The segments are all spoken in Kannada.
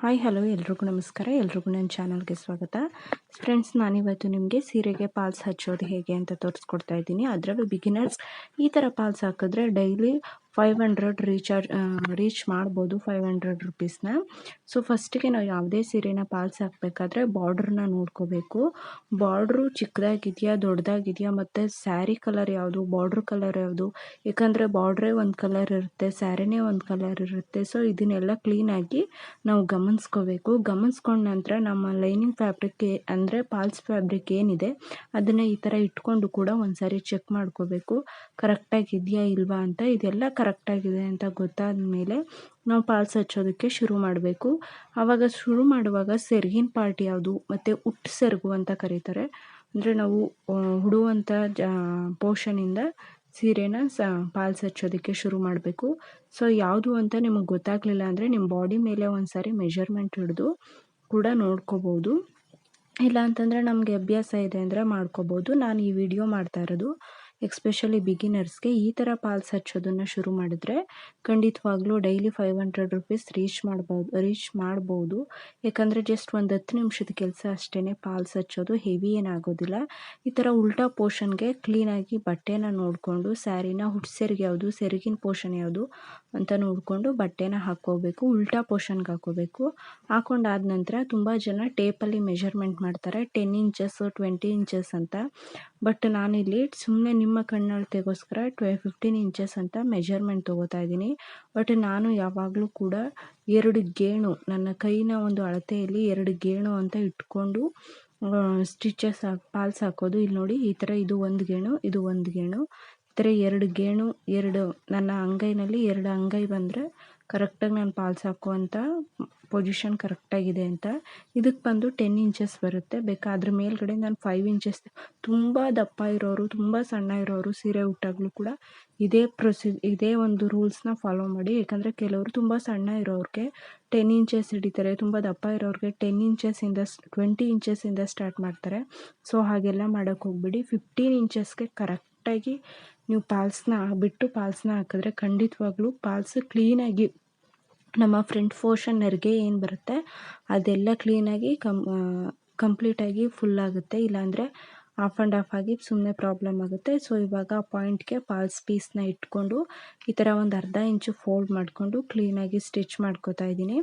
ಹಾಯ್ ಹಲೋ ಎಲ್ರಿಗೂ ನಮಸ್ಕಾರ. ಎಲ್ರಿಗೂ ನನ್ನ ಚಾನಲ್ಗೆ ಸ್ವಾಗತ. ಫ್ರೆಂಡ್ಸ್ ನಾನಿವತ್ತು ನಿಮಗೆ ಸೀರೆಗೆ ಪಾಲ್ಸ್ ಹಚ್ಚೋದು ಹೇಗೆ ಅಂತ ತೋರಿಸ್ಕೊಡ್ತಾ ಇದ್ದೀನಿ. ಅದರಲ್ಲೂ ಬಿಗಿನರ್ಸ್ ಈ ಥರ ಪಾಲ್ಸ್ ಹಾಕಿದ್ರೆ daily five hundred recharge reach ಮಾಡ್ಬೋದು ಫೈವ್ ಹಂಡ್ರೆಡ್ ರುಪೀಸ್ನ ಸೊ ಫಸ್ಟಿಗೆ ನಾವು ಯಾವುದೇ ಸೀರೆನ ಪಾಲ್ಸ್ ಹಾಕಬೇಕಾದ್ರೆ ಬಾರ್ಡ್ರನ್ನ ನೋಡ್ಕೋಬೇಕು. ಬಾರ್ಡ್ರು ಚಿಕ್ಕದಾಗಿದೆಯಾ, ದೊಡ್ಡದಾಗಿದೆಯಾ, ಮತ್ತು ಸ್ಯಾರಿ ಕಲರ್ ಯಾವುದು ಬಾರ್ಡ್ರ್ ಕಲರ್ ಯಾವುದು? ಏಕೆಂದರೆ ಬಾರ್ಡ್ರೇ ಒಂದು ಕಲರ್ ಇರುತ್ತೆ ಸ್ಯಾರಿನೇ ಒಂದು ಕಲರ್ ಇರುತ್ತೆ. ಸೊ ಇದನ್ನೆಲ್ಲ ಕ್ಲೀನಾಗಿ ನಾವು ಗಮನಿಸ್ಕೋಬೇಕು. ಗಮನಿಸ್ಕೊಂಡ ನಂತರ ನಮ್ಮ ಲೈನಿಂಗ್ ಫ್ಯಾಬ್ರಿಕ್ ಅಂದರೆ ಪಾಲ್ಸ್ ಫ್ಯಾಬ್ರಿಕ್ ಏನಿದೆ, ಅದನ್ನು ಈ ಥರ ಇಟ್ಕೊಂಡು ಕೂಡ ಒಂದು ಸಾರಿ ಚೆಕ್ ಮಾಡ್ಕೋಬೇಕು. ಕರೆಕ್ಟಾಗಿ ಇದೆಯಾ ಇಲ್ವಾ ಅಂತ ಇದೆಲ್ಲ ಕರೆಕ್ಟಾಗಿದೆ ಅಂತ ಗೊತ್ತಾದ ಮೇಲೆ ನಾವು ಪಾಲ್ಸ್ ಹಚ್ಚೋದಕ್ಕೆ ಶುರು ಮಾಡಬೇಕು. ಆವಾಗ ಶುರು ಮಾಡುವಾಗ ಸೆರಗಿನ ಪಾರ್ಟ್ ಯಾವುದು? ಮತ್ತು ಉಟ್ಟು ಸೆರಗು ಅಂತ ಕರೀತಾರೆ. ಅಂದರೆ ನಾವು ಉಡುವಂಥ ಜ ಪೋರ್ಷನಿಂದ ಸೀರೆನ ಸ, ಪಾಲ್ಸ್ ಹಚ್ಚೋದಕ್ಕೆ ಶುರು ಮಾಡಬೇಕು. ಸೊ, ಯಾವುದು ಅಂತ ನಿಮಗೆ ಗೊತ್ತಾಗಲಿಲ್ಲ ಅಂದರೆ ನಿಮ್ಮ ಬಾಡಿ ಮೇಲೆ ಒಂದು ಸಾರಿ ಮೆಜರ್ಮೆಂಟ್ ಹಿಡಿದು ಕೂಡ ನೋಡ್ಕೋಬೋದು. ಇಲ್ಲ ಅಂತಂದರೆ ನಮಗೆ ಅಭ್ಯಾಸ ಇದೆ ಅಂದರೆ ಮಾಡ್ಕೋಬೋದು. ನಾನು ಈ ವಿಡಿಯೋ ಮಾಡ್ತಾ ಇರೋದು. ಎಕ್ಸ್ಪೆಷಲಿ ಬಿಗಿನರ್ಸ್ಗೆ ಈ ಥರ ಪಾಲ್ಸ್ ಹಚ್ಚೋದನ್ನು ಶುರು ಮಾಡಿದ್ರೆ ಖಂಡಿತವಾಗ್ಲೂ daily five hundred rupees reach ಮಾಡ್ಬೋದು ರೀಚ್ ಮಾಡ್ಬೋದು. ಯಾಕಂದರೆ ಜಸ್ಟ್ ಒಂದು ಹತ್ತು ನಿಮಿಷದ ಕೆಲಸ ಅಷ್ಟೇ ಪಾಲ್ಸ್ ಹಚ್ಚೋದು, ಹೆವಿ ಏನಾಗೋದಿಲ್ಲ ಈ ಥರ ಉಲ್ಟಾ ಪೋರ್ಷನ್ಗೆ ಕ್ಲೀನಾಗಿ ಬಟ್ಟೆನ ನೋಡಿಕೊಂಡು, ಸ್ಯಾರಿನ ಹುಡ್ಸೆರ್ಗೆ ಯಾವುದು, ಸೆರಗಿನ ಪೋರ್ಷನ್ ಯಾವುದು ಅಂತ ನೋಡಿಕೊಂಡು ಬಟ್ಟೆನ ಹಾಕ್ಕೋಬೇಕು, ಉಲ್ಟಾ ಪೋರ್ಷನ್ಗೆ ಹಾಕೋಬೇಕು ಹಾಕೊಂಡಾದ ನಂತರ ತುಂಬ ಜನ ಟೇಪಲ್ಲಿ ಮೆಜರ್ಮೆಂಟ್ ಮಾಡ್ತಾರೆ, ಟೆನ್ ಇಂಚಸ್ಸು, ಟ್ವೆಂಟಿ ಇಂಚಸ್ ಅಂತ. ಬಟ್ ನಾನಿಲ್ಲಿ ಸುಮ್ಮನೆ ನಿಮ್ಮ ಕಣ್ಣಳತೆಗೋಸ್ಕರ ಟ್ವೆ ಫಿಫ್ಟೀನ್ ಇಂಚಸ್ ಅಂತ ಮೆಜರ್ಮೆಂಟ್ ತೊಗೋತಾ ಇದ್ದೀನಿ. ಬಟ್ ನಾನು ಯಾವಾಗಲೂ ಕೂಡ ಎರಡು ಗೇಣು, ನನ್ನ ಕೈನ ಒಂದು ಅಳತೆಯಲ್ಲಿ ಎರಡು ಗೇಣು ಅಂತ ಇಟ್ಕೊಂಡು ಸ್ಟಿಚಸ್ ಪಾಲ್ಸ್ ಹಾಕೋದು. ಇಲ್ಲಿ ನೋಡಿ, ಈ ಥರ ಇದು ಒಂದು ಗೇಣು, ಇದು ಒಂದು ಗೇಣು. ಈ ಥರ ಎರಡು ಗೇಣು, ಎರಡು, ನನ್ನ ಅಂಗೈನಲ್ಲಿ ಎರಡು ಅಂಗೈ ಬಂದರೆ ಕರೆಕ್ಟಾಗಿ ನಾನು ಪಾಲ್ಸ್ ಹಾಕುವಂಥ ಪೊಸಿಷನ್ ಕರೆಕ್ಟಾಗಿದೆ ಅಂತ. ಇದಕ್ಕೆ ಬಂದು ಟೆನ್ ಇಂಚಸ್ ಬರುತ್ತೆ. ಬೇಕಾದ್ರೆ ಮೇಲ್ಗಡೆ ನಾನು ಫೈವ್ ಇಂಚಸ್ ತುಂಬ ದಪ್ಪ ಇರೋರು, ತುಂಬ ಸಣ್ಣ ಇರೋರು, ಸೀರೆ ಉಟ್ಟಾಗಲೂ ಕೂಡ ಇದೇ ಪ್ರೊಸಿ ಇದೇ ಒಂದು ರೂಲ್ಸ್ನ ಫಾಲೋ ಮಾಡಿ. ಯಾಕಂದರೆ ಕೆಲವರು ತುಂಬ ಸಣ್ಣ ಇರೋರಿಗೆ ಟೆನ್ ಇಂಚಸ್ ಹಿಡಿತಾರೆ, ತುಂಬ ದಪ್ಪ ಇರೋರಿಗೆ ಟೆನ್ ಇಂಚಸ್ಸಿಂದ ಟ್ವೆಂಟಿ ಇಂಚಸ್ಸಿಂದ ಸ್ಟಾರ್ಟ್ ಮಾಡ್ತಾರೆ. ಸೊ ಹಾಗೆಲ್ಲ ಮಾಡೋಕ್ಕೆ ಹೋಗ್ಬಿಡಿ. ಫಿಫ್ಟೀನ್ ಇಂಚಸ್ಗೆ ಕರೆಕ್ಟಾಗಿ ನೀವು ಪಾಲ್ಸ್ನ, ಬಿಟ್ಟು ಪಾಲ್ಸ್ನ ಹಾಕಿದ್ರೆ ಖಂಡಿತವಾಗ್ಲೂ ಪಾಲ್ಸ್ ಕ್ಲೀನಾಗಿ ನಮ್ಮ ಫ್ರಂಟ್ ಪೋರ್ಷನ್ ನೆರಿಗೆ ಏನು ಬರುತ್ತೆ, ಅದೆಲ್ಲ ಕ್ಲೀನಾಗಿ ಕಮ್ ಕಂಪ್ಲೀಟಾಗಿ ಫುಲ್ ಆಗುತ್ತೆ. ಇಲ್ಲಾಂದರೆ ಆಫ್ ಆ್ಯಂಡ್ ಆಫ್ ಆಗಿ ಸುಮ್ಮನೆ ಪ್ರಾಬ್ಲಮ್ ಆಗುತ್ತೆ. ಸೊ ಇವಾಗ ಆ ಪಾಯಿಂಟ್ಗೆ ಪಾಲ್ಸ್ ಪೀಸ್ನ ಇಟ್ಕೊಂಡು ಈ ಥರ ಒಂದು ಅರ್ಧ ಇಂಚು ಫೋಲ್ಡ್ ಮಾಡಿಕೊಂಡು ಕ್ಲೀನಾಗಿ ಸ್ಟಿಚ್ ಮಾಡ್ಕೋತಾ ಇದ್ದೀನಿ.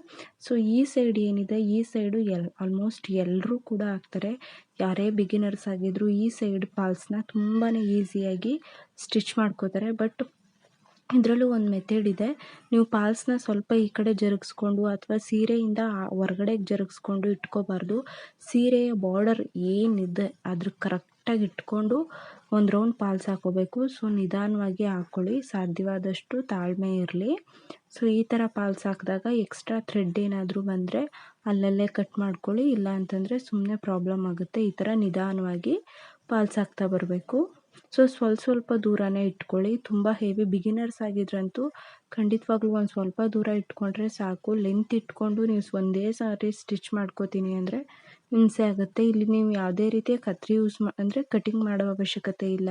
ಸೊ ಈ ಸೈಡ್ ಏನಿದೆ, ಈ ಸೈಡು ಎಲ್ ಆಲ್ಮೋಸ್ಟ್ ಎಲ್ಲರೂ ಕೂಡ ಹಾಕ್ತಾರೆ ಯಾರೇ ಬಿಗಿನರ್ಸ್ ಆಗಿದ್ದರೂ ಈ ಸೈಡ್ ಪಾಲ್ಸ್ನ ತುಂಬಾ ಈಸಿಯಾಗಿ ಸ್ಟಿಚ್ ಮಾಡ್ಕೋತಾರೆ. ಬಟ್ ಇದರಲ್ಲೂ ಒಂದು ಮೆಥಡ್ ಇದೆ. ನೀವು ಪಾಲ್ಸ್ನ ಸ್ವಲ್ಪ ಈ ಕಡೆ ಜರುಗಿಸ್ಕೊಂಡು ಅಥವಾ ಸೀರೆಯಿಂದ ಹೊರ್ಗಡೆಗೆ ಜರುಗಿಸ್ಕೊಂಡು ಇಟ್ಕೋಬಾರ್ದು. ಸೀರೆಯ ಬಾರ್ಡರ್ ಏನಿದೆ ಅದ್ರ ಕರೆಕ್ಟಾಗಿ ಇಟ್ಕೊಂಡು ಒಂದು ರೌಂಡ್ ಪಾಲ್ಸ್ ಹಾಕೋಬೇಕು. ಸೊ ನಿಧಾನವಾಗಿ ಹಾಕ್ಕೊಳ್ಳಿ ಸಾಧ್ಯವಾದಷ್ಟು ತಾಳ್ಮೆ ಇರಲಿ. ಸೊ ಈ ಥರ ಪಾಲ್ಸ್ ಹಾಕಿದಾಗ ಎಕ್ಸ್ಟ್ರಾ ಥ್ರೆಡ್ ಏನಾದರೂ ಬಂದರೆ ಅಲ್ಲಲ್ಲೇ ಕಟ್ ಮಾಡ್ಕೊಳ್ಳಿ. ಇಲ್ಲ ಅಂತಂದರೆ ಸುಮ್ಮನೆ ಪ್ರಾಬ್ಲಮ್ ಆಗುತ್ತೆ. ಈ ಥರ ನಿಧಾನವಾಗಿ ಪಾಲ್ಸ್ ಹಾಕ್ತಾ ಬರಬೇಕು. ಸೊ ಸ್ವಲ್ಪ ಸ್ವಲ್ಪ ದೂರನೇ ಇಟ್ಕೊಳ್ಳಿ. ತುಂಬ ಹೆವಿ ಬಿಗಿನರ್ಸ್ ಆಗಿದ್ರಂತೂ ಖಂಡಿತವಾಗ್ಲೂ ಒಂದು ಸ್ವಲ್ಪ ದೂರ ಇಟ್ಕೊಂಡ್ರೆ ಸಾಕು. ಲೆಂತ್ ಇಟ್ಕೊಂಡು ನೀವು ಒಂದೇ ಸಾರಿ ಸ್ಟಿಚ್ ಮಾಡ್ಕೋತೀನಿ ಅಂದರೆ ಹಿಂಸೆ ಆಗುತ್ತೆ. ಇಲ್ಲಿ ನೀವು ಯಾವುದೇ ರೀತಿಯ ಕತ್ರಿ ಯೂಸ್ ಮಾ ಅಂದರೆ ಕಟಿಂಗ್ ಮಾಡೋ ಅವಶ್ಯಕತೆ ಇಲ್ಲ.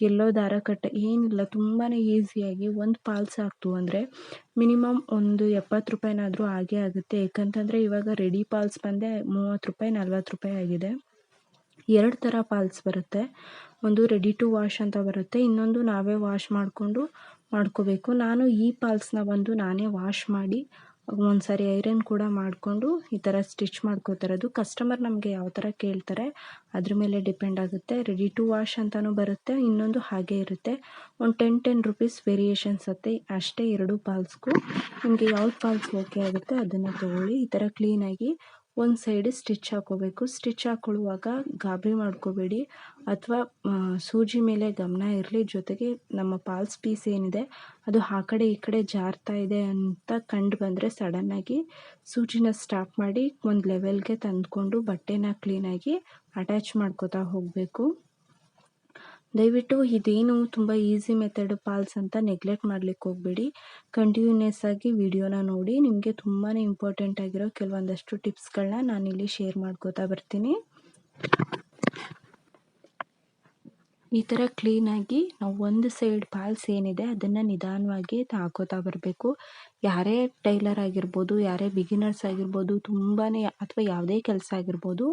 ಎಲ್ಲೋ ದಾರ ಕಟ್ಟ ಏನಿಲ್ಲ. ತುಂಬಾ ಈಸಿಯಾಗಿ ಒಂದು ಪಾಲ್ಸ್ ಹಾಕ್ತು ಅಂದರೆ ಮಿನಿಮಮ್ ಒಂದು ಎಪ್ಪತ್ತು ರೂಪಾಯಿನಾದರೂ ಆಗೇ ಆಗುತ್ತೆ. ಯಾಕಂತಂದರೆ ಇವಾಗ ರೆಡಿ ಪಾಲ್ಸ್ ಬಂದೆ ಮೂವತ್ತು ರೂಪಾಯಿ, ನಲ್ವತ್ತು ರೂಪಾಯಿ ಆಗಿದೆ. ಎರಡು ಥರ ಪಾಲ್ಸ್ ಬರುತ್ತೆ. ಒಂದು ರೆಡಿ ಟು ವಾಶ್ ಅಂತ ಬರುತ್ತೆ, ಇನ್ನೊಂದು ನಾವೇ ವಾಶ್ ಮಾಡಿಕೊಂಡು ಮಾಡ್ಕೋಬೇಕು. ನಾನು ಈ ಪಾಲ್ಸ್ನ ಬಂದು ನಾನೇ ವಾಶ್ ಮಾಡಿ ಒಂದು ಸಾರಿ ಐರನ್ ಕೂಡ ಮಾಡಿಕೊಂಡು ಈ ಥರ ಸ್ಟಿಚ್ ಮಾಡ್ಕೋತಿರೋದು ಕಸ್ಟಮರ್ ನಮಗೆ ಯಾವ ಥರ ಕೇಳ್ತಾರೆ, ಅದ್ರ ಮೇಲೆ ಡಿಪೆಂಡ್ ಆಗುತ್ತೆ. ರೆಡಿ ಟು ವಾಶ್ ಅಂತಲೂ ಬರುತ್ತೆ, ಇನ್ನೊಂದು ಹಾಗೆ ಇರುತ್ತೆ. ಒಂದು ಟೆನ್ ಟೆನ್ ರುಪೀಸ್ ವೇರಿಯೇಷನ್ಸ್ ಅತ್ತೆ. ಅಷ್ಟೇ ಎರಡು ಪಾಲ್ಸ್ಗೂ. ನಿಮಗೆ ಯಾವ್ದು ಪಾಲ್ಸ್ ಓಕೆ ಆಗುತ್ತೆ ಅದನ್ನು ತೊಗೊಳ್ಳಿ. ಈ ಥರ ಕ್ಲೀನಾಗಿ ಒಂದು ಸೈಡ್ ಸ್ಟಿಚ್ ಹಾಕೋಬೇಕು. ಸ್ಟಿಚ್ ಹಾಕ್ಕೊಳ್ಳುವಾಗ ಗಾಬರಿ ಮಾಡ್ಕೋಬೇಡಿ. ಅಥವಾ ಸೂಜಿ ಮೇಲೆ ಗಮನ ಇರಲಿ. ಜೊತೆಗೆ ನಮ್ಮ ಪಾಲ್ಸ್ ಪೀಸ್ ಏನಿದೆ, ಅದು ಆ ಕಡೆ ಈ ಕಡೆ ಜಾರ್ತಾ ಇದೆ ಅಂತ ಕಂಡು ಬಂದರೆ ಸಡನ್ನಾಗಿ ಸೂಜಿನ ಸ್ಟಾಪ್ ಮಾಡಿ ಒಂದು ಲೆವೆಲ್ಗೆ ತಂದುಕೊಂಡು ಬಟ್ಟೆನ ಕ್ಲೀನಾಗಿ ಅಟ್ಯಾಚ್ ಮಾಡ್ಕೋತಾ ಹೋಗಬೇಕು. ದಯವಿಟ್ಟು ಇದೇನು ತುಂಬ ಈಸಿ ಮೆಥಡ್ ಪಾಲ್ಸ್ ಅಂತ ನೆಗ್ಲೆಕ್ಟ್ ಮಾಡ್ಲಿಕ್ಕೆ ಹೋಗಬೇಡಿ. ಕಂಟಿನ್ಯೂಸ್ ಆಗಿ ವಿಡಿಯೋನ ನೋಡಿ, ನಿಮಗೆ ತುಂಬಾ ಇಂಪಾರ್ಟೆಂಟ್ ಆಗಿರೋ ಕೆಲವೊಂದಷ್ಟು ಟಿಪ್ಸ್ಗಳನ್ನ ನಾನಿಲ್ಲಿ ಶೇರ್ ಮಾಡ್ಕೋತಾ ಬರ್ತೀನಿ. ಈ ಥರ ಕ್ಲೀನಾಗಿ ನಾವು ಒಂದು ಸೈಡ್ ಪಾಲ್ಸ್ ಏನಿದೆ ಅದನ್ನು ನಿಧಾನವಾಗಿ ಹಾಕೋತಾ ಬರಬೇಕು. ಯಾರೇ ಟೈಲರ್ ಆಗಿರ್ಬೋದು, ಯಾರೇ ಬಿಗಿನರ್ಸ್ ಆಗಿರ್ಬೋದು ತುಂಬಾ ಅಥವಾ ಯಾವುದೇ ಕೆಲಸ ಆಗಿರ್ಬೋದು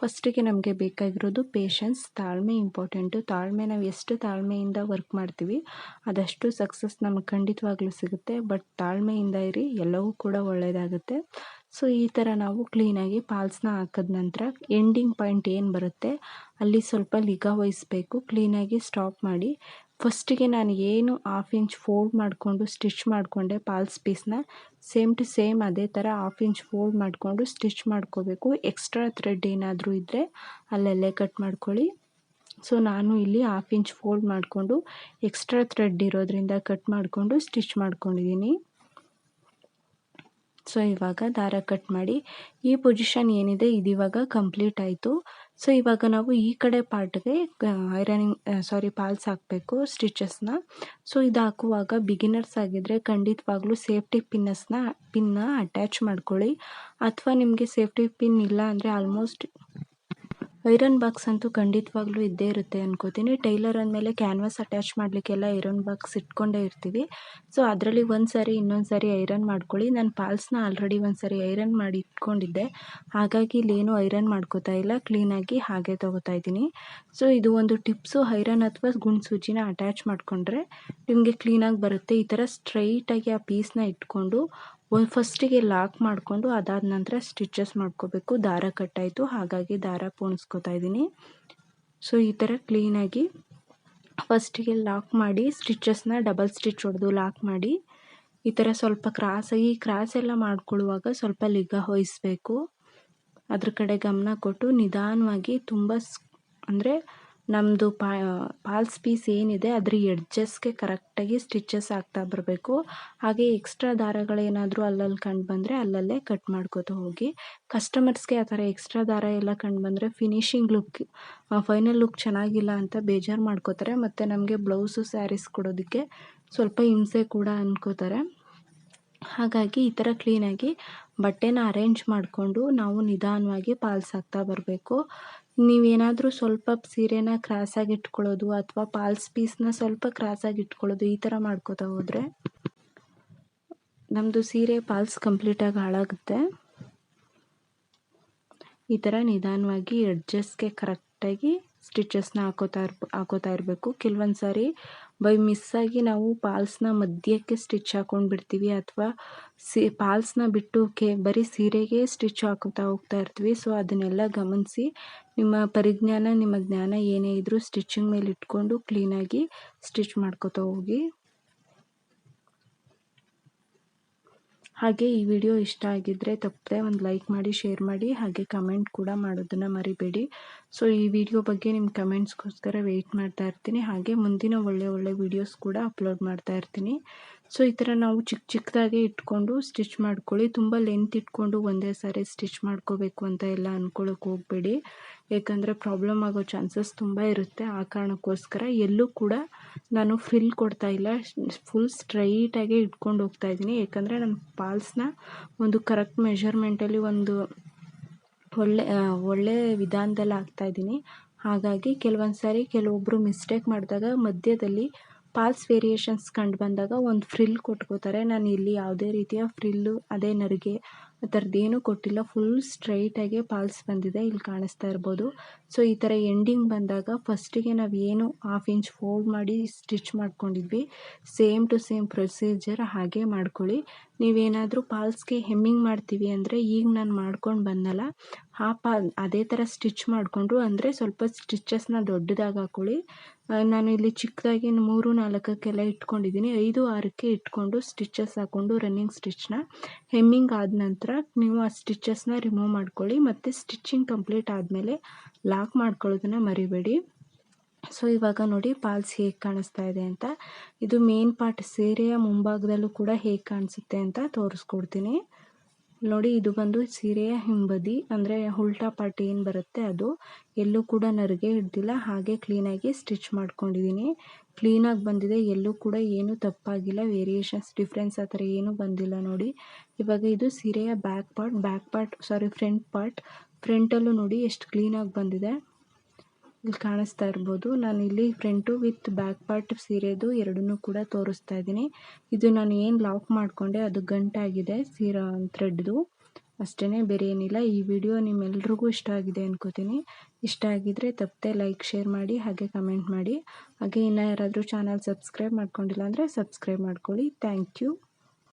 ಫಸ್ಟಿಗೆ ನಮಗೆ ಬೇಕಾಗಿರೋದು ಪೇಷನ್ಸ್ ತಾಳ್ಮೆ ಇಂಪಾರ್ಟೆಂಟು ತಾಳ್ಮೆ ನಾವು ಎಷ್ಟು ತಾಳ್ಮೆಯಿಂದ ವರ್ಕ್ ಮಾಡ್ತೀವಿ, ಅದಷ್ಟು ಸಕ್ಸಸ್ ನಮಗೆ ಖಂಡಿತವಾಗ್ಲೂ ಸಿಗುತ್ತೆ. ಬಟ್ ತಾಳ್ಮೆಯಿಂದ ಇರಿ, ಎಲ್ಲವೂ ಕೂಡ ಒಳ್ಳೆಯದಾಗುತ್ತೆ ಸೊ, ಈ ಥರ ನಾವು ಕ್ಲೀನಾಗಿ ಪಾಲ್ಸ್ನ ಹಾಕಿದ ನಂತರ ಎಂಡಿಂಗ್ ಪಾಯಿಂಟ್ ಏನು ಬರುತ್ತೆ, ಅಲ್ಲಿ ಸ್ವಲ್ಪ ನಿಗಾ ವಹಿಸ್ಬೇಕು ಕ್ಲೀನಾಗಿ ಸ್ಟಾಪ್ ಮಾಡಿ. ಫಸ್ಟಿಗೆ ನಾನು ಏನು ಹಾಫ್ ಇಂಚ್ ಫೋಲ್ಡ್ ಮಾಡಿಕೊಂಡು ಸ್ಟಿಚ್ ಮಾಡಿಕೊಂಡೆ ಪಾಲ್ಸ್ ಪೀಸ್ನ ಸೇಮ್ ಟು ಸೇಮ್ ಅದೇ ಥರ ಹಾಫ್ ಇಂಚ್ ಫೋಲ್ಡ್ ಮಾಡಿಕೊಂಡು ಸ್ಟಿಚ್ ಮಾಡ್ಕೋಬೇಕು. ಎಕ್ಸ್ಟ್ರಾ ಥ್ರೆಡ್ ಏನಾದರೂ ಇದ್ದರೆ ಅಲ್ಲಲ್ಲೇ ಕಟ್ ಮಾಡ್ಕೊಳ್ಳಿ. ಸೊ ನಾನು ಇಲ್ಲಿ ಹಾಫ್ ಇಂಚ್ ಫೋಲ್ಡ್ ಮಾಡಿಕೊಂಡು ಎಕ್ಸ್ಟ್ರಾ ಥ್ರೆಡ್ ಇರೋದ್ರಿಂದ ಕಟ್ ಮಾಡಿಕೊಂಡು ಸ್ಟಿಚ್ ಮಾಡ್ಕೊಂಡಿದ್ದೀನಿ. ಸೊ ಇವಾಗ ದಾರ ಕಟ್ ಮಾಡಿ ಈ ಪೊಸಿಷನ್ ಏನಿದೆ, ಇದು ಇವಾಗ ಕಂಪ್ಲೀಟ್ ಆಯಿತು. ಸೊ ಇವಾಗ ನಾವು ಈ ಕಡೆ ಪಾರ್ಟ್ಗೆ ಐರನಿಂಗ್ ಸಾರಿ ಪಾಲ್ಸ್ ಹಾಕಬೇಕು ಸ್ಟಿಚಸ್ನ ಸೊ ಇದು ಹಾಕುವಾಗ ಬಿಗಿನರ್ಸ್ ಆಗಿದ್ದರೆ ಖಂಡಿತವಾಗ್ಲೂ ಸೇಫ್ಟಿ ಪಿನ್ನಸ್ನ ಪಿನ್ನ ಅಟ್ಯಾಚ್ ಮಾಡ್ಕೊಳ್ಳಿ. ಅಥವಾ ನಿಮಗೆ ಸೇಫ್ಟಿ ಪಿನ್ ಇಲ್ಲ ಅಂದರೆ ಆಲ್ಮೋಸ್ಟ್ ಐರನ್ ಬಾಕ್ಸ್ ಅಂತೂ ಖಂಡಿತವಾಗ್ಲೂ ಇದ್ದೇ ಇರುತ್ತೆ ಅನ್ಕೋತೀನಿ. ಟೈಲರ್ ಅಂದಮೇಲೆ ಕ್ಯಾನ್ವಾಸ್ ಅಟ್ಯಾಚ್ ಮಾಡಲಿಕ್ಕೆಲ್ಲ ಐರನ್ ಬಾಕ್ಸ್ ಇಟ್ಕೊಂಡೇ ಇರ್ತೀವಿ. ಸೊ, ಅದರಲ್ಲಿ ಒಂದು ಸಾರಿ ಇನ್ನೊಂದು ಸಾರಿ ಐರನ್ ಮಾಡ್ಕೊಳ್ಳಿ. ನಾನು ಪಾಲ್ಸ್ನ ಆಲ್ರೆಡಿ ಒಂದು ಸಾರಿ ಐರನ್ ಮಾಡಿ ಇಟ್ಕೊಂಡಿದ್ದೆ. ಹಾಗಾಗಿ ಇಲ್ಲೇನು ಐರನ್ ಮಾಡ್ಕೋತಾ ಇಲ್ಲ. ಕ್ಲೀನಾಗಿ ಹಾಗೆ ತೊಗೋತಾ ಇದ್ದೀನಿ. ಸೊ, ಇದು ಒಂದು ಟಿಪ್ಸು. ಐರನ್ ಅಥವಾ ಗುಣಸೂಚಿನ ಅಟ್ಯಾಚ್ ಮಾಡಿಕೊಂಡ್ರೆ ನಿಮಗೆ ಕ್ಲೀನಾಗಿ ಬರುತ್ತೆ. ಈ ಥರ ಸ್ಟ್ರೈಟಾಗಿ ಆ ಪೀಸ್ನ ಇಟ್ಕೊಂಡು ಒಂದು ಫಸ್ಟಿಗೆ ಲಾಕ್ ಮಾಡಿಕೊಂಡು ಅದಾದ ನಂತರ ಸ್ಟಿಚಸ್ ಮಾಡ್ಕೋಬೇಕು. ದಾರ ಕಟ್ಟಾಯಿತು, ಹಾಗಾಗಿ ದಾರ ಪೋಣಿಸ್ಕೋತಾ ಇದ್ದೀನಿ ಸೊ ಈ ಥರ ಕ್ಲೀನಾಗಿ ಫಸ್ಟಿಗೆ ಲಾಕ್ ಮಾಡಿ ಸ್ಟಿಚಸ್ನ ಡಬಲ್ ಸ್ಟಿಚ್ ಹೊಡೆದು ಲಾಕ್ ಮಾಡಿ, ಈ ಥರ ಸ್ವಲ್ಪ ಕ್ರಾಸಾಗಿ ಕ್ರಾಸ್ ಎಲ್ಲ ಮಾಡ್ಕೊಳ್ಳುವಾಗ ಸ್ವಲ್ಪ ಲಿಗ ಹೊಯಿಸ್ಬೇಕು. ಅದ್ರ ಕಡೆ ಗಮನ ಕೊಟ್ಟು ನಿಧಾನವಾಗಿ ತುಂಬ ಅಂದರೆ ನಮ್ಮದು ಪಾ ಪಾಲ್ಸ್ ಪೀಸ್ ಏನಿದೆ ಅದ್ರ ಎಡ್ಜಸ್ಗೆ ಕರೆಕ್ಟಾಗಿ ಸ್ಟಿಚಸ್ ಆಗ್ತಾ ಬರಬೇಕು. ಹಾಗೆ ಎಕ್ಸ್ಟ್ರಾ ದಾರಗಳೇನಾದರೂ ಅಲ್ಲಲ್ಲಿ ಕಂಡು ಬಂದರೆ ಅಲ್ಲಲ್ಲೇ ಕಟ್ ಮಾಡ್ಕೋತ ಹೋಗಿ. ಕಸ್ಟಮರ್ಸ್ಗೆ ಆ ಥರ ಎಕ್ಸ್ಟ್ರಾ ದಾರ ಎಲ್ಲ ಕಂಡು ಬಂದರೆ ಫಿನಿಶಿಂಗ್ ಲುಕ್ ಫೈನಲ್ ಲುಕ್ ಚೆನ್ನಾಗಿಲ್ಲ ಅಂತ ಬೇಜಾರು ಮಾಡ್ಕೋತಾರೆ. ಮತ್ತು ನಮಗೆ ಬ್ಲೌಸು, ಸ್ಯಾರೀಸ್ ಕೊಡೋದಕ್ಕೆ ಸ್ವಲ್ಪ ಹಿಂಸೆ ಕೂಡ ಅನ್ಕೋತಾರೆ. ಹಾಗಾಗಿ ಈ ಥರ ಕ್ಲೀನಾಗಿ ಬಟ್ಟೆನ ಅರೇಂಜ್ ಮಾಡಿಕೊಂಡು ನಾವು ನಿಧಾನವಾಗಿ ಪಾಲ್ಸ್ ಹಾಕ್ತಾ ಬರಬೇಕು. ನೀವೇನಾದರೂ ಸ್ವಲ್ಪ ಸೀರೆನ ಕ್ರಾಸಾಗಿ ಇಟ್ಕೊಳ್ಳೋದು ಅಥವಾ ಪಾಲ್ಸ್ ಪೀಸ್ನ ಸ್ವಲ್ಪ ಕ್ರಾಸಾಗಿ ಇಟ್ಕೊಳ್ಳೋದು ಈ ಥರ ಮಾಡ್ಕೋತಾ ಹೋದರೆ ನಮ್ಮದು ಸೀರೆ ಪಾಲ್ಸ್ ಕಂಪ್ಲೀಟಾಗಿ ಹಾಳಾಗುತ್ತೆ. ಈ ಥರ ನಿಧಾನವಾಗಿ ಎಡ್ಜಸ್ಗೆ ಕರೆಕ್ಟಾಗಿ ಸ್ಟಿಚಸ್ನ ಹಾಕೋತಾ ಇರ್ ಹಾಕೋತಾ ಇರಬೇಕು. ಕೆಲವೊಂದು ಸಾರಿ ಬೈ ಮಿಸ್ಸಾಗಿ ನಾವು ಪಾಲ್ಸ್ನ ಮಧ್ಯಕ್ಕೆ ಸ್ಟಿಚ್ ಹಾಕೊಂಡು ಬಿಡ್ತೀವಿ ಅಥವಾ ಸಿ, ಪಾಲ್ಸ್ನ ಬಿಟ್ಟು ಕೆ, ಬರೀ ಸೀರೆಗೆ ಸ್ಟಿಚ್ ಹಾಕುತ್ತಾ ಹೋಗ್ತಾ ಇರ್ತೀವಿ. ಸೊ, ಅದನ್ನೆಲ್ಲ ಗಮನಿಸಿ ನಿಮ್ಮ ಪರಿಜ್ಞಾನ, ನಿಮ್ಮ ಜ್ಞಾನ ಏನೇ ಇದ್ದರೂ ಸ್ಟಿಚಿಂಗ್ ಮೇಲೆ ಇಟ್ಕೊಂಡು ಕ್ಲೀನಾಗಿ ಸ್ಟಿಚ್ ಮಾಡ್ಕೋತಾ ಹೋಗಿ. ಹಾಗೆ ಈ ವಿಡಿಯೋ ಇಷ್ಟ ಆಗಿದ್ದರೆ ತಪ್ಪದೆ ಒಂದು ಲೈಕ್ ಮಾಡಿ, ಶೇರ್ ಮಾಡಿ, ಹಾಗೆ ಕಮೆಂಟ್ ಕೂಡ ಮಾಡೋದನ್ನು ಮರಿಬೇಡಿ. ಸೊ ಈ ವಿಡಿಯೋ ಬಗ್ಗೆ ನಿಮ್ಮ ಕಮೆಂಟ್ಸ್ಗೋಸ್ಕರ ವೆಯ್ಟ್ ಮಾಡ್ತಾ ಇರ್ತೀನಿ. ಹಾಗೆ ಮುಂದಿನ ಒಳ್ಳೆ ಒಳ್ಳೆ ವಿಡಿಯೋಸ್ ಕೂಡ ಅಪ್ಲೋಡ್ ಮಾಡ್ತಾ ಇರ್ತೀನಿ. ಸೊ, ಈ ಥರ ನಾವು ಚಿಕ್ಕ ಚಿಕ್ಕದಾಗೆ ಇಟ್ಕೊಂಡು ಸ್ಟಿಚ್ ಮಾಡ್ಕೊಳ್ಳಿ. ತುಂಬ ಲೆಂತ್ ಇಟ್ಕೊಂಡು ಒಂದೇ ಸಾರಿ ಸ್ಟಿಚ್ ಮಾಡ್ಕೋಬೇಕು ಅಂತ ಎಲ್ಲ ಅಂದ್ಕೊಳ್ಳೋಕೆ ಹೋಗಬೇಡಿ. ಏಕೆಂದರೆ ಪ್ರಾಬ್ಲಮ್ ಆಗೋ ಚಾನ್ಸಸ್ ತುಂಬ ಇರುತ್ತೆ. ಆ ಕಾರಣಕ್ಕೋಸ್ಕರ ಎಲ್ಲೂ ಕೂಡ ನಾನು ಫಿಲ್ ಕೊಡ್ತಾ ಇಲ್ಲ. ಫುಲ್ ಸ್ಟ್ರೈಟಾಗೆ ಇಟ್ಕೊಂಡು ಹೋಗ್ತಾ ಇದ್ದೀನಿ. ಏಕೆಂದರೆ ನನ್ನ ಪಾಲ್ಸ್ನ ಒಂದು ಕರೆಕ್ಟ್ ಮೆಷರ್ಮೆಂಟಲ್ಲಿ ಒಂದು ಒಳ್ಳೆ ಒಳ್ಳೆ ವಿಧಾನದಲ್ಲಿ ಹಾಕ್ತಾಯಿದ್ದೀನಿ ಹಾಗಾಗಿ ಕೆಲವೊಂದು ಸಾರಿ ಕೆಲವೊಬ್ಬರು ಮಿಸ್ಟೇಕ್ ಮಾಡಿದಾಗ ಮಧ್ಯದಲ್ಲಿ ಪಾಲ್ಸ್ ವೇರಿಯೇಷನ್ಸ್ ಕಂಡು ಬಂದಾಗ ಒಂದು ಫ್ರಿಲ್ ಕೊಟ್ಕೋತಾರೆ. ನಾನು ಇಲ್ಲಿ ಯಾವುದೇ ರೀತಿಯ ಫ್ರಿಲ್ಲು ಅದೇ ನರಿಗೆ ಆ ಥರದ್ದೇನೂ ಕೊಟ್ಟಿಲ್ಲ. ಫುಲ್ ಸ್ಟ್ರೈಟಾಗೆ ಪಾಲ್ಸ್ ಬಂದಿದೆ, ಇಲ್ಲಿ ಕಾಣಿಸ್ತಾ ಇರ್ಬೋದು. ಸೊ ಈ ಥರ ಎಂಡಿಂಗ್ ಬಂದಾಗ ಫಸ್ಟಿಗೆ ನಾವು ಏನು ಹಾಫ್ ಇಂಚ್ ಫೋಲ್ಡ್ ಮಾಡಿ ಸ್ಟಿಚ್ ಮಾಡ್ಕೊಂಡಿದ್ವಿ. ಸೇಮ್ ಟು ಸೇಮ್ ಪ್ರೊಸೀಜರ್ ಹಾಗೆ ಮಾಡ್ಕೊಳ್ಳಿ. ನೀವೇನಾದರೂ ಪಾಲ್ಸ್ಗೆ ಹೆಮ್ಮಿಂಗ್ ಮಾಡ್ತೀವಿ ಅಂದರೆ ಈಗ ನಾನು ಮಾಡ್ಕೊಂಡು ಬಂದಲ್ಲ ಪಾಲ್ ಅದೇ ಥರ ಸ್ಟಿಚ್ ಮಾಡಿಕೊಂಡು, ಅಂದರೆ ಸ್ವಲ್ಪ ಸ್ಟಿಚಸ್ನ ದೊಡ್ಡದಾಗಿ ಹಾಕ್ಕೊಳ್ಳಿ ನಾನು ಇಲ್ಲಿ ಚಿಕ್ಕದಾಗಿ ಮೂರು ನಾಲ್ಕಕ್ಕೆಲ್ಲ ಇಟ್ಕೊಂಡಿದ್ದೀನಿ. ಐದು, ಆರಕ್ಕೆ ಇಟ್ಕೊಂಡು ಸ್ಟಿಚಸ್ ಹಾಕ್ಕೊಂಡು ರನ್ನಿಂಗ್ ಸ್ಟಿಚ್ನ ಹೆಮ್ಮಿಂಗ್ ಆದ ನಂತರ ನೀವು ಆ ಸ್ಟಿಚಸ್ನ ರಿಮೂವ್ ಮಾಡ್ಕೊಳ್ಳಿ. ಮತ್ತು ಸ್ಟಿಚಿಂಗ್ ಕಂಪ್ಲೀಟ್ ಆದಮೇಲೆ ಲಾಕ್ ಮಾಡ್ಕೊಳ್ಳೋದನ್ನ ಮರಿಬೇಡಿ. ಸೊ ಇವಾಗ ನೋಡಿ ಪಾಲ್ಸ್ ಹೇಗೆ ಕಾಣಿಸ್ತಾ ಇದೆ ಅಂತ. ಇದು ಮೇನ್ ಪಾರ್ಟ್ ಸೀರೆಯ ಮುಂಭಾಗದಲ್ಲೂ ಕೂಡ ಹೇಗೆ ಕಾಣಿಸುತ್ತೆ ಅಂತ ತೋರಿಸ್ಕೊಡ್ತೀನಿ. ನೋಡಿ, ಇದು ಬಂದು ಸೀರೆಯ ಹಿಂಬದಿ, ಅಂದರೆ ಉಲ್ಟಾ ಪಾರ್ಟ್ ಏನು ಬರುತ್ತೆ ಅದು. ಎಲ್ಲೂ ಕೂಡ ನರಿಗೆ ಹಿಡ್ದಿಲ್ಲ, ಹಾಗೆ ಕ್ಲೀನಾಗಿ ಸ್ಟಿಚ್ ಮಾಡ್ಕೊಂಡಿದ್ದೀನಿ ಕ್ಲೀನಾಗಿ ಬಂದಿದೆ, ಎಲ್ಲೂ ಕೂಡ ಏನೂ ತಪ್ಪಾಗಿಲ್ಲ ವೇರಿಯೇಷನ್ಸ್ ಡಿಫ್ರೆನ್ಸ್ ಆ ಥರ ಏನೂ ಬಂದಿಲ್ಲ ನೋಡಿ. ಇವಾಗ ಇದು ಸೀರೆಯ back part back part sorry front part ಫ್ರಂಟಲ್ಲೂ ನೋಡಿ, ಎಷ್ಟು ಕ್ಲೀನಾಗಿ ಬಂದಿದೆ. ಇಲ್ಲಿ ಕಾಣಿಸ್ತಾ ಇರ್ಬೋದು. ನಾನು ಇಲ್ಲಿ ಫ್ರಂಟು ವಿತ್ ಬ್ಯಾಕ್ ಪಾರ್ಟ್ ಸೀರೆದು ಎರಡನ್ನೂ ಕೂಡ ತೋರಿಸ್ತಾ ಇದ್ದೀನಿ. ಇದು ನಾನು ಏನು ಲಾಕ್ ಮಾಡಿಕೊಂಡೆ ಅದು ಗಂಟಾಗಿದೆ ಸೀರಾ ಥ್ರೆಡ್ದು ಅಷ್ಟೇ ಬೇರೆ ಏನಿಲ್ಲ. ಈ ವಿಡಿಯೋ ನಿಮ್ಮೆಲ್ರಿಗೂ ಇಷ್ಟ ಆಗಿದೆ ಅನ್ಕೋತೀನಿ. ಇಷ್ಟ ಆಗಿದ್ರೆ ತಪ್ಪದೆ ಲೈಕ್ ಶೇರ್ ಮಾಡಿ, ಹಾಗೆ ಕಮೆಂಟ್ ಮಾಡಿ. ಹಾಗೆ ಇನ್ನೂ ಯಾರಾದರೂ ಚಾನಲ್ ಸಬ್ಸ್ಕ್ರೈಬ್ ಮಾಡ್ಕೊಂಡಿಲ್ಲ ಅಂದರೆ ಸಬ್ಸ್ಕ್ರೈಬ್ ಮಾಡ್ಕೊಳ್ಳಿ. Thank you